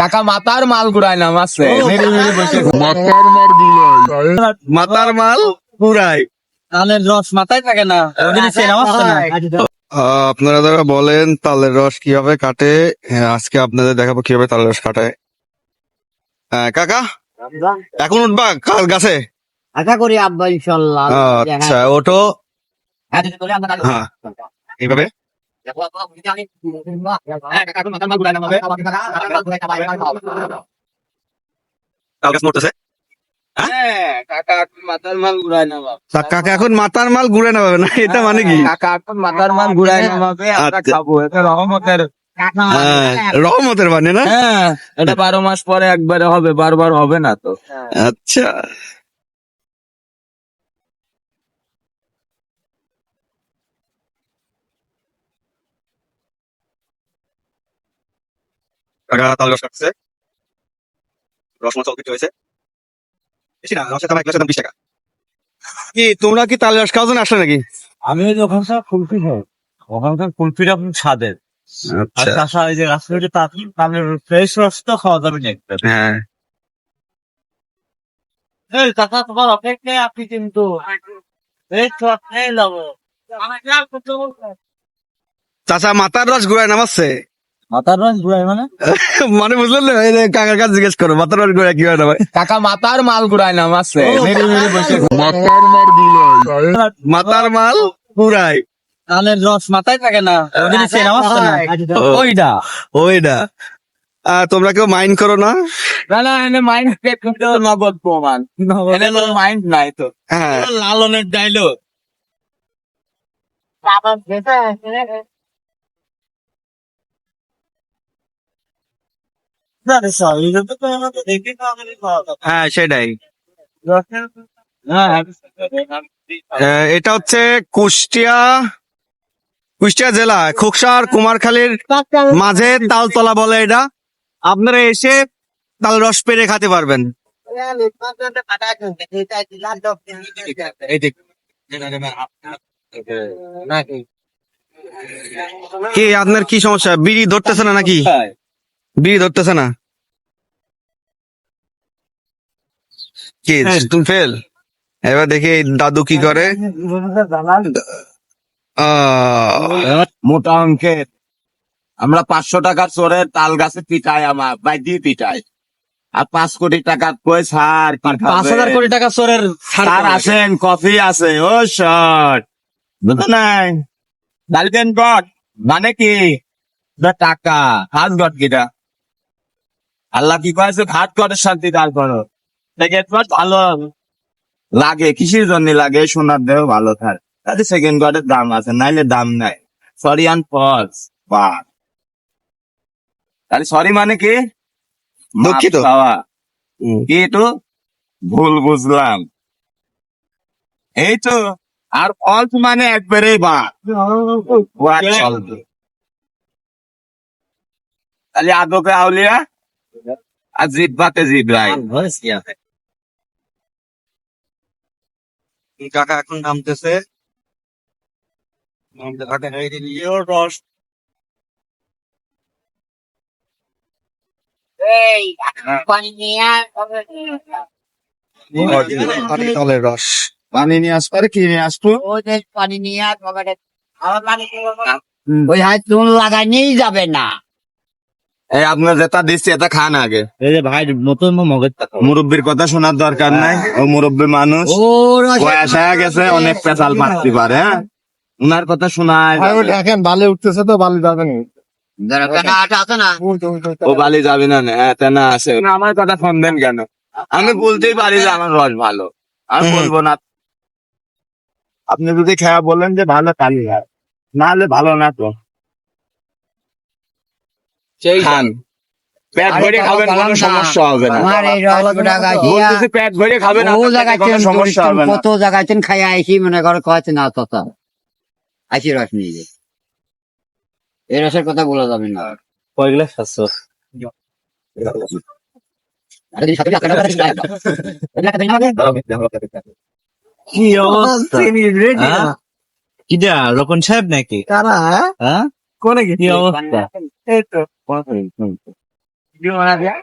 কাকা মাতার মাল গুড়ায় নাম আছে মাতার মাল। পুরাই তালের রস মাথায় থাকে না আহ, আপনারা যারা বলেন তালের রস কীভাবে কাটে হ্যাঁ, আজকে আপনাদের দেখাবো কীভাবে তালের রস কাটায় হ্যাঁ, কাকা? এখন উঠবা কাল গাছে? আশা করি আব্বা ইনশাল্লাহ। আচ্ছা ওটো হ্যাঁ এইভাবে? কাকা এখন মাতার মাল ঘুরে নেবে না? এটা মানে কি? কাকা এখন মাতার মাল আমরা আচ্ছা। খাব এটা রহমতের রহমতের মানে না? হ্যাঁ এটা বারো মাস পরে একবারে হবে বারবার হবে না তো। আচ্ছা। কাকা তাল রস কাটছে রস মশলা বিক্রি হয়েছে। বেশি না রসের দাম এক গ্লাসের দাম বিশ টাকা। কি তোমরা কি তাল রস খাওয়ার জন্য আসলে নাকি? আমি ওই ওখানকার কুলফি খাই ওখানকার কুলফিটা খুব স্বাদের। আর আচ্ছা। তাছাড়া ওই যে রাস্তাঘাটে তাদের ফ্রেশ রস তো খাওয়া যাবে না একটা হ্যাঁ। এই কাকা তোমার অপেক্ষায় আপনি কিন্তু। এই তো আপনি যাব চাচা মাথার রস ঘুরায় নামাচ্ছে? মাথার মানে? মানে বুঝলেন না? কাকার কাছে জিজ্ঞেস করো মাথার ঘুরায় কাকা মাল মাথার রস মাথায় থাকে না না। ওইটা। ওইটা। তোমরা কেউ মাইন্ড করো না? না না এনে মাইন্ড নগদ প্রমাণ। এনে মাইন্ড নাই তো। হ্যাঁ। লালনের ডাইলগ হ্যাঁ সেটাই। হ্যাঁ আহ, এটা হচ্ছে কুষ্টিয়া কুষ্টিয়া জেলা খোকসার কুমারখালীর মাঝে তালতলা বলে এটা। আপনারা এসে তাল রস পেরে খেতে পারবেন। কি। আপনার কি সমস্যা? বিড়ি ধরতেছে না নাকি? বিড়ি ধরতেছে না? তুমি ফেল এবার দেখি দাদু কি করে? মোটা অঙ্কের। আমরা পাঁচশো টাকার চোরের তাল গাছে পিটাই আমার বাই দিয়ে পিটাই। আর পাঁচ কোটি টাকার কই সার পাঁচ হাজার কোটি টাকা চোরের সার আসেন কফি আছে ও শট। বুঝতে নাই। ডালবেন গড মানে কি? টাকা। হাত গড কিটা। আল্লাহ কি কয়েছে ভাত করে শান্তি দাঁড় করো সেকেন্ড গড ভালো লাগে কিসের জন্য লাগে? সোনার দেহ ভালো থাকে। তাতে সেকেন্ড গডের দাম আছে নাইলে দাম নাই। সরি অ্যান্ড ফলস বা তাহলে সরি মানে কি? দুঃখিত। কি তো? ভুল বুঝলাম। এই তো আর ফলস মানে তাহলে আদকে আউলিয়া? আর জিব্বাতে কাকা এখন নামতেছে। রস তালের রস। পানি নিয়ে আসব। আরে কি নিয়ে আসব? পানি নিয়ে আর ওই হাত চুন লাগাইনি যাবে না। এই আপনার যেটা দিচ্ছি এটা খান আগে। এই যে ভাই নতুন টাকা মুরব্বীর কথা শোনার দরকার নাই। ও মুরব্বী মানুষ। ও বয়স হয়ে গেছে অনেক পেশাল মারতে পারে হ্যাঁ? উনার কথা শোনায়। দেখেন বালে উঠতেছে তো বালি যাবে না। যারা আছে ও বালি যাবে না না হ্যাঁ তা আছে। আমার কথা ফোন দেন কেন? আমি বলতেই পারি যে আমার রস ভালো। আমি বলব না। আপনি যদি খেয়া বলেন যে ভালো কালি হয় না হলে ভালো না তো। খান। পেট ভরে খাবেন কোনো সমস্যা হবে না। আমার এই রস গোটা গাছিয়া বলতেছি পেট ভরে খাবেন ও আপনার জায়গায় কোনো সমস্যা হবে না। কত জায়গায় খাই আইসি মনে করো না তত। আইসি রস নিয়ে এই রসের কথা বলা যাবে না। কয় গ্লাস অবস্থা? হ্যাঁ? সাহেব নাকি? হ্যাঁ? কোনে কি অবস্থা? বানা দিয়া